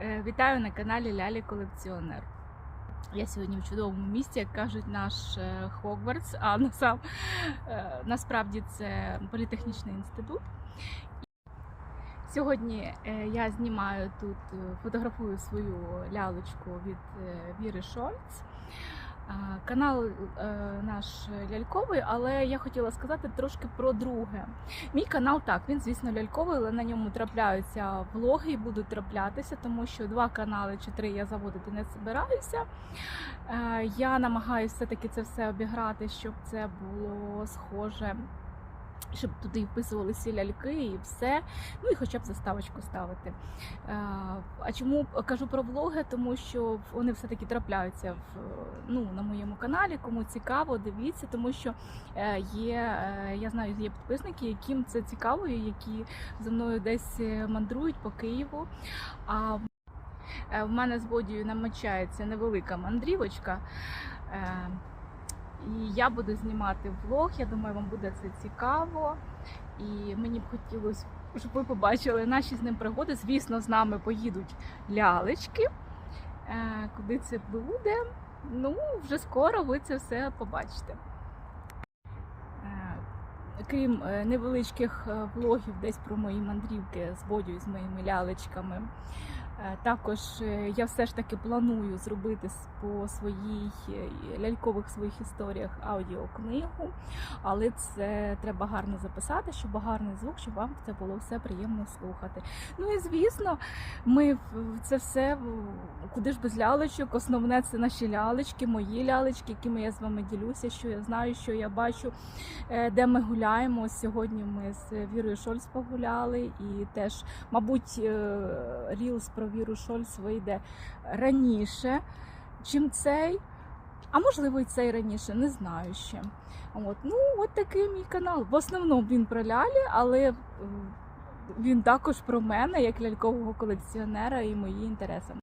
Е, Вітаю на каналі Лялі Колекціонер. Я сьогодні в чудовому місці, як кажуть, наш е, Хогвартс, а насам, е, насправді це політехнічний інститут. Сьогодні я знімаю тут, фотографую свою лялочку від Віри Шольц. Канал е, наш ляльковий, але я хотіла сказати трошки про друге. Мій канал так, він звісно ляльковий, але на ньому трапляються влоги і будуть траплятися, тому що два канали чи три я заводити не збираюся. Е, Я намагаюся все-таки це все обіграти, щоб це було схоже. Щоб туди вписували всі ляльки і все, ну і хоча б заставочку ставити. Е, А чому кажу про влоги? Тому що вони все-таки трапляються в ну на моєму каналі. Кому цікаво, дивіться, тому що е, є, е, я знаю, є підписники, яким це цікаво, які за мною десь мандрують по Києву. А в мене з водією намочається невелика мандрівочка. І я буду знімати влог. Я думаю, вам буде це цікаво. І мені б хотілося, щоб ви побачили наші з ним пригоди. Звісно, з нами поїдуть лялечки. Е, Куди це буде? Ну, вже скоро ви це все побачите. Е, Крім е, невеличких влогів десь про мої мандрівки з Бодю з моїми лялечками. Е, Також е, я все ж таки планую зробити по своїй е, лялькових своїх історіях аудіокнигу, але це треба гарно записати, щоб гарний звук, щоб вам це було все приємно слухати. Ну і звісно, ми це все куди ж без лялечок. Основне це наші лялечки, мої лялечки, якими я з вами ділюся, що я знаю, що я бачу, е, де ми гуляємо. Сьогодні ми з Вірою Шольц погуляли, і теж, мабуть, е, рілс про Віру Шольц вийде раніше, чим цей. А можливо, і цей раніше, не знаю ще. От, ну, от такий мій канал. В основному він про лялі, але е, він також про мене, як лялькового колекціонера і мої інтереси.